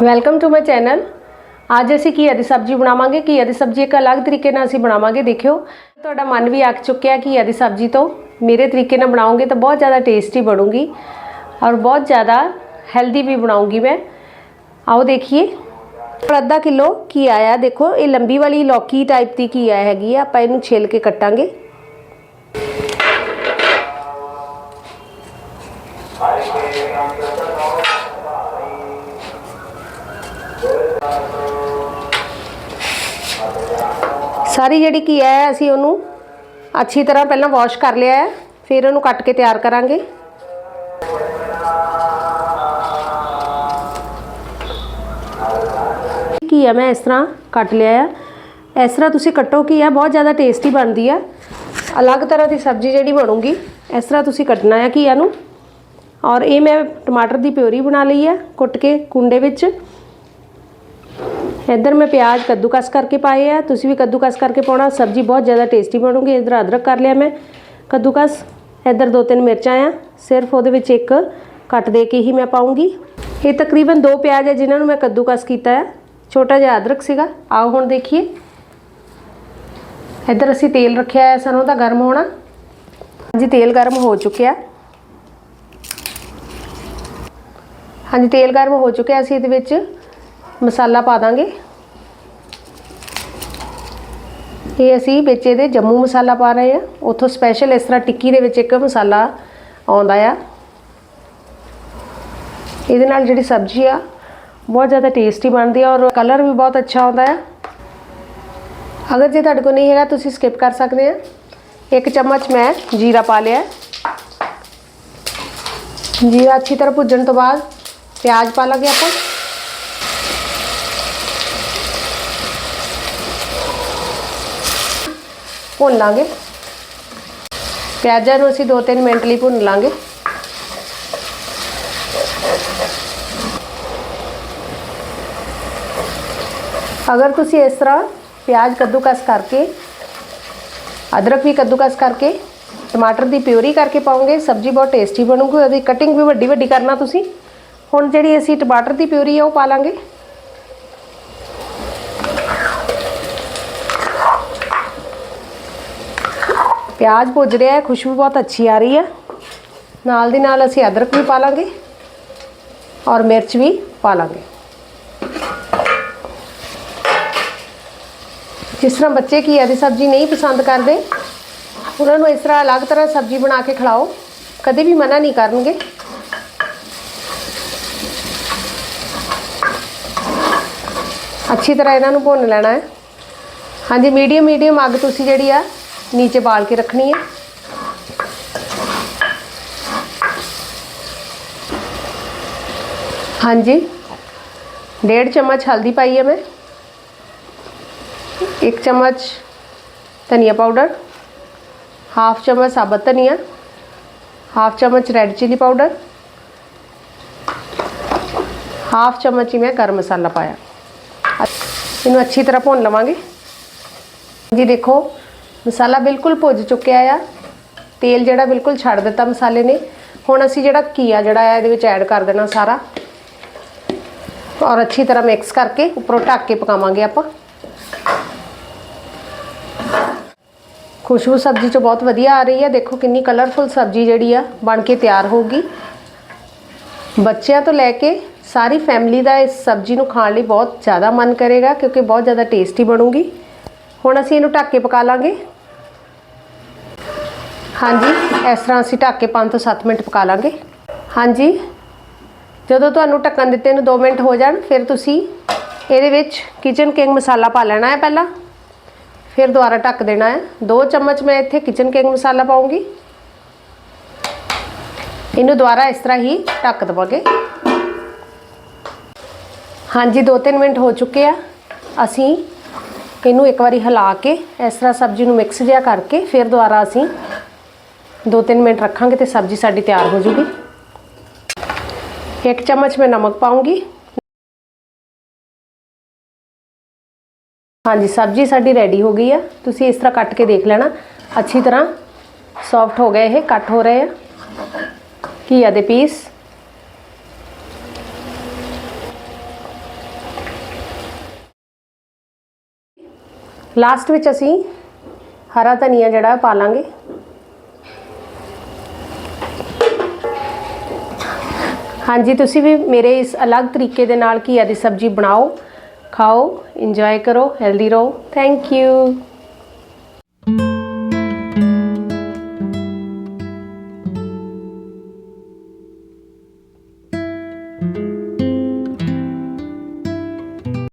Welcome to my channel ਅੱਜ ਅਸੀਂ ਘੀਆ ਦੀ ਸਬਜ਼ੀ ਬਣਾਵਾਂਗੇ ਘੀਆ ਦੀ ਸਬਜ਼ੀ ਇੱਕ ਅਲੱਗ ਤਰੀਕੇ ਨਾਲ ਅਸੀਂ ਬਣਾਵਾਂਗੇ ਦੇਖਿਓ ਤੁਹਾਡਾ ਮਨ ਵੀ ਅੱਕ ਚੁੱਕਿਆ ਘੀਆ ਦੀ ਸਬਜ਼ੀ ਤੋਂ ਮੇਰੇ ਤਰੀਕੇ ਨਾਲ ਬਣਾਉਂਗੇ ਤਾਂ ਬਹੁਤ ਜ਼ਿਆਦਾ ਟੇਸਟੀ ਬਣੂਗੀ ਔਰ ਬਹੁਤ ਜ਼ਿਆਦਾ ਹੈਲਦੀ ਵੀ ਬਣਾਉਂਗੀ ਮੈਂ ਆਓ ਦੇਖੀਏ ਔਰ ਅੱਧਾ ਕਿਲੋ ਘੀਆ ਆ ਦੇਖੋ ਇਹ ਲੰਬੀ ਵਾਲੀ ਲੌਕੀ ਟਾਈਪ ਦੀ ਘੀਆ ਹੈਗੀ ਆ ਆਪਾਂ ਇਹਨੂੰ ਛਿੱਲ ਕੇ ਕੱਟਾਂਗੇ ਸਾਰੀ ਜਿਹੜੀ ਕੀ ਹੈ, ਅਸੀਂ ਉਹਨੂੰ ਅੱਛੀ ਤਰ੍ਹਾਂ ਪਹਿਲਾਂ ਵਾਸ਼ ਕਰ ਲਿਆ ਹੈ, ਫਿਰ ਉਹਨੂੰ ਕੱਟ ਕੇ ਤਿਆਰ ਕਰਾਂਗੇ। ਕੀ ਹੈ, ਮੈਂ ਇਸ ਤਰ੍ਹਾਂ ਕੱਟ ਲਿਆ ਹੈ ਇਸ ਤਰ੍ਹਾਂ ਤੁਸੀਂ ਕੱਟੋ ਕੀ ਹੈ, ਬਹੁਤ ਜ਼ਿਆਦਾ ਟੇਸਟੀ ਬਣਦੀ ਹੈ। ਅਲੱਗ ਤਰ੍ਹਾਂ ਦੀ ਸਬਜ਼ੀ ਜਿਹੜੀ ਬਣੂਗੀ, ਇਸ ਤਰ੍ਹਾਂ ਤੁਸੀਂ ਕੱਟਣਾ ਹੈ ਘੀਆ ਨੂੰ ਔਰ ਇਹ ਮੈਂ ਟਮਾਟਰ ਦੀ ਪਿਓਰੀ ਬਣਾ ਲਈ ਹੈ ਕੁੱਟ ਕੇ ਕੁੰਡੇ ਵਿੱਚ। ਇੱਧਰ ਮੈਂ ਪਿਆਜ਼ ਕੱਦੂਕਸ ਕਰਕੇ ਪਾਏ ਆ, ਤੁਸੀਂ ਵੀ ਕੱਦੂਕਸ ਕਰਕੇ ਪਾਉਣਾ, ਸਬਜ਼ੀ ਬਹੁਤ ਜ਼ਿਆਦਾ ਟੇਸਟੀ ਬਣੂਗੀ, ਇੱਧਰ ਅਦਰਕ ਕਰ ਲਿਆ ਮੈਂ, ਕੱਦੂਕਸ, ਇੱਧਰ ਦੋ ਤਿੰਨ ਮਿਰਚਾਂ ਆ, ਸਿਰਫ ਉਹਦੇ ਵਿੱਚ ਇੱਕ ਕੱਟ ਦੇ ਕੇ ਹੀ ਮੈਂ ਪਾਉਂਗੀ। ਇਹ ਤਕਰੀਬਨ ਦੋ ਪਿਆਜ਼ ਹੈ ਜਿਨ੍ਹਾਂ ਨੂੰ ਮੈਂ ਕੱਦੂਕਸ ਕੀਤਾ ਹੈ ਛੋਟਾ ਜਿਹਾ ਅਦਰਕ ਸੀਗਾ, ਆਓ ਹੁਣ ਦੇਖੀਏ। ਇੱਧਰ ਅਸੀਂ ਤੇਲ ਰੱਖਿਆ ਹੈ ਸਰੋਂ ਦਾ ਗਰਮ ਹੋਣਾ। ਹਾਂਜੀ, ਤੇਲ ਗਰਮ ਹੋ ਚੁੱਕਿਆ। ਹਾਂਜੀ, ਤੇਲ ਗਰਮ ਹੋ ਚੁੱਕਿਆ ਅਸੀਂ ਇਹਦੇ ਵਿੱਚ। ਮਸਾਲਾ ਪਾ ਦਾਂਗੇ। ਇਹ ਅਸੀਂ ਵਿੱਚ ਇਹਦੇ ਜੰਮੂ ਮਸਾਲਾ ਪਾ ਰਹੇ ਆ ਉਥੋਂ ਸਪੈਸ਼ਲ ਇਸ ਤਰ੍ਹਾਂ ਟਿੱਕੀ ਦੇ ਵਿੱਚ ਇੱਕ ਮਸਾਲਾ ਆਉਂਦਾ ਆ। ਇਹਦੇ ਨਾਲ ਜਿਹੜੀ ਸਬਜ਼ੀ ਆ, ਬਹੁਤ ਜ਼ਿਆਦਾ ਟੇਸਟੀ ਬਣਦੀ ਆ ਔਰ ਕਲਰ ਵੀ ਬਹੁਤ ਅੱਛਾ ਆਉਂਦਾ ਆ। ਅਗਰ ਜੇ ਤੁਹਾਡੇ ਕੋਲ ਨਹੀਂ ਹੈਗਾ, ਤੁਸੀਂ ਸਕਿਪ ਕਰ ਸਕਦੇ ਆ। ਇੱਕ ਚਮਚ ਮੈਂ ਜੀਰਾ ਪਾ ਲਿਆ। ਜੀਰਾ ਅੱਛੀ ਤਰ੍ਹਾਂ ਭੁੱਜਣ ਤੋਂ ਬਾਅਦ ਪਿਆਜ਼ ਪਾ ਲਾਂਗੇ ਆਪਾਂ। ਭੁੰਨ ਲਾਂਗੇ ਪਿਆਜ਼ਾਂ ਨੂੰ ਅਸੀਂ 2-3 ਮਿੰਟ ਲਈ ਭੁੰਨ ਲਾਂਗੇ ਅਗਰ ਤੁਸੀਂ ਇਸ ਤਰ੍ਹਾਂ ਪਿਆਜ਼ ਕੱਦੂਕਸ ਕਰਕੇ ਅਦਰਕ ਵੀ ਕੱਦੂਕਸ ਕਰਕੇ ਟਮਾਟਰ ਦੀ ਪਿਉਰੀ ਕਰਕੇ ਪਾਓਗੇ ਸਬਜ਼ੀ ਬਹੁਤ ਟੇਸਟੀ ਬਣੂਗੀ ਉਹਦੀ ਕਟਿੰਗ ਵੀ ਵੱਡੀ ਵੱਡੀ ਕਰਨਾ ਤੁਸੀਂ। ਹੁਣ ਜਿਹੜੀ ਅਸੀਂ ਟਮਾਟਰ ਦੀ ਪਿਉਰੀ ਹੈ ਉਹ ਪਾ ਲਾਂਗੇ। ਪਿਆਜ਼ ਭੁੱਜ ਰਿਹਾ ਹੈ, ਖੁਸ਼ਬੂ ਬਹੁਤ ਅੱਛੀ ਆ ਰਹੀ ਹੈ। ਨਾਲ ਦੀ ਨਾਲ ਅਸੀਂ ਅਦਰਕ ਵੀ ਪਾ ਲਾਂਗੇ ਔਰ ਮਿਰਚ ਵੀ ਪਾ ਲਾਂਗੇ। ਜਿਸ ਤਰ੍ਹਾਂ ਬੱਚੇ ਘੀਆ ਦੀ ਸਬਜ਼ੀ ਨਹੀਂ ਪਸੰਦ ਕਰਦੇ, ਉਹਨਾਂ ਨੂੰ ਇਸ ਤਰ੍ਹਾਂ ਅਲੱਗ ਤਰ੍ਹਾਂ ਸਬਜ਼ੀ ਬਣਾ ਕੇ ਖਿਲਾਓ, ਕਦੇ ਵੀ ਮਨਾ ਨਹੀਂ ਕਰਨਗੇ। ਅੱਛੀ ਤਰ੍ਹਾਂ ਇਹਨਾਂ ਨੂੰ ਭੁੰਨ ਲੈਣਾ ਹੈ। ਹਾਂਜੀ ਮੀਡੀਅਮ ਮੀਡੀਅਮ ਅੱਗ ਤੁਸੀਂ ਜਿਹੜੀ ਆ ਨੀਚੇ ਬਾਲ ਕੇ ਰੱਖਣੀ ਹੈ ਹਾਂਜੀ ਡੇਢ ਚਮਚ ਹਲਦੀ ਪਾਈ ਹੈ ਮੈਂ ਇੱਕ ਚਮਚ ਧਨੀਆ ਪਾਊਡਰ ਹਾਫ ਚਮਚ ਸਾਬਤ ਧਨੀਆ ਹਾਫ ਚਮਚ ਰੈੱਡ ਚਿਲੀ ਪਾਊਡਰ ਹਾਫ ਚਮਚ ਹੀ ਮੈਂ ਗਰਮ ਮਸਾਲਾ ਪਾਇਆ ਇਹਨੂੰ ਅੱਛੀ ਤਰ੍ਹਾਂ ਭੁੰਨ ਲਵਾਂਗੇ ਜੀ ਦੇਖੋ ਮਸਾਲਾ ਬਿਲਕੁਲ ਭੁੱਜ ਚੁੱਕਿਆ ਆ। ਤੇਲ ਜਿਹੜਾ ਬਿਲਕੁਲ ਛੱਡ ਦਿੱਤਾ ਮਸਾਲੇ ਨੇ। ਹੁਣ ਅਸੀਂ ਜਿਹੜਾ ਘੀਆ ਜਿਹੜਾ ਆ, ਇਹਦੇ ਵਿੱਚ ਐਡ ਕਰ ਦੇਣਾ ਸਾਰਾ। ਔਰ ਅੱਛੀ ਤਰ੍ਹਾਂ ਮਿਕਸ ਕਰਕੇ ਉੱਪਰੋਂ ਢੱਕ ਕੇ ਪਕਾਵਾਂਗੇ ਆਪਾਂ। ਖੁਸ਼ਬੂ ਸਬਜ਼ੀ ਚੋਂ ਬਹੁਤ ਵਧੀਆ ਆ ਰਹੀ ਹੈ ਦੇਖੋ ਕਿੰਨੀ ਕਲਰਫੁਲ ਸਬਜ਼ੀ ਜਿਹੜੀ ਆ, ਬਣ ਕੇ ਤਿਆਰ ਹੋਊਗੀ। ਬੱਚਿਆਂ ਤੋਂ ਲੈ ਕੇ ਸਾਰੀ ਫੈਮਿਲੀ ਦਾ ਇਸ ਸਬਜ਼ੀ ਨੂੰ ਖਾਣ ਲਈ ਬਹੁਤ ਜ਼ਿਆਦਾ ਮਨ ਕਰੇਗਾ, ਕਿਉਂਕਿ ਬਹੁਤ ਜ਼ਿਆਦਾ ਟੇਸਟੀ ਬਣੂਗੀ। ਹੁਣ ਅਸੀਂ ਇਹਨੂੰ ਢੱਕ ਕੇ ਪਕਾ ਲਾਂਗੇ। ਹਾਂਜੀ, ਇਸ ਤਰ੍ਹਾਂ ਅਸੀਂ ਢੱਕ ਕੇ 5 ਤੋਂ 7 ਮਿੰਟ ਪਕਾ ਲਾਂਗੇ। ਹਾਂਜੀ, ਜਦੋਂ ਤੁਹਾਨੂੰ ਢੱਕਣ ਦਿੱਤੇ ਨੂੰ 2 ਮਿੰਟ ਹੋ ਜਾਣ, ਫਿਰ ਤੁਸੀਂ ਇਹਦੇ ਵਿੱਚ ਕਿਚਨ ਕਿੰਗ ਮਸਾਲਾ ਪਾ ਲੈਣਾ ਹੈ ਪਹਿਲਾਂ। ਫਿਰ ਦੁਬਾਰਾ ਢੱਕ ਦੇਣਾ ਹੈ। 2 ਚਮਚ ਮੈਂ ਇੱਥੇ ਕਿਚਨ ਕਿੰਗ ਮਸਾਲਾ ਪਾਉਂਗੀ। ਇਹਨੂੰ ਦੁਬਾਰਾ ਇਸ ਤਰ੍ਹਾਂ ਹੀ ਢੱਕ ਦਵਾਂਗੇ। ਹਾਂਜੀ 2-3 ਮਿੰਟ ਹੋ ਚੁੱਕੇ ਆ। ਅਸੀਂ ਇਹਨੂੰ ਇੱਕ ਵਾਰੀ ਹਿਲਾ ਕੇ, ਇਸ ਤਰ੍ਹਾਂ ਸਬਜ਼ੀ ਨੂੰ ਮਿਕਸ ਜਿਹਾ ਕਰਕੇ ਫਿਰ ਦੁਬਾਰਾ ਅਸੀਂ 2-3 ਮਿੰਟ ਰੱਖਾਂਗੇ ਤੇ ਸਬਜ਼ੀ ਸਾਡੀ ਤਿਆਰ ਹੋ ਜੂਗੀ। ਇੱਕ ਚਮਚ ਮੈਂ ਨਮਕ ਪਾਉਂਗੀ। ਹਾਂਜੀ, ਸਬਜ਼ੀ ਸਾਡੀ ਰੈਡੀ ਹੋ ਗਈ ਆ। ਤੁਸੀਂ ਇਸ ਤਰ੍ਹਾਂ ਕੱਟ ਕੇ ਦੇਖ ਲੈਣਾ। ਅੱਛੀ ਤਰ੍ਹਾਂ ਸੌਫਟ ਹੋ ਗਏ ਇਹ, ਕੱਟ ਹੋ ਰਹੇ ਆ। ਘੀਆ ਦੇ ਪੀਸ ਲਾਸਟ ਵਿੱਚ ਅਸੀਂ ਹਰਾ ਧਨੀਆ ਜਿਹੜਾ ਪਾ ਲਾਂਗੇ। ਹਾਂਜੀ, ਤੁਸੀਂ ਵੀ ਮੇਰੇ ਇਸ ਅਲੱਗ ਤਰੀਕੇ ਦੇ ਨਾਲ ਘੀਆ ਦੀ ਸਬਜ਼ੀ ਬਣਾਓ, ਖਾਓ ਇੰਜੋਏ ਕਰੋ ਹੈਲਦੀ ਰਹੋ। Thank you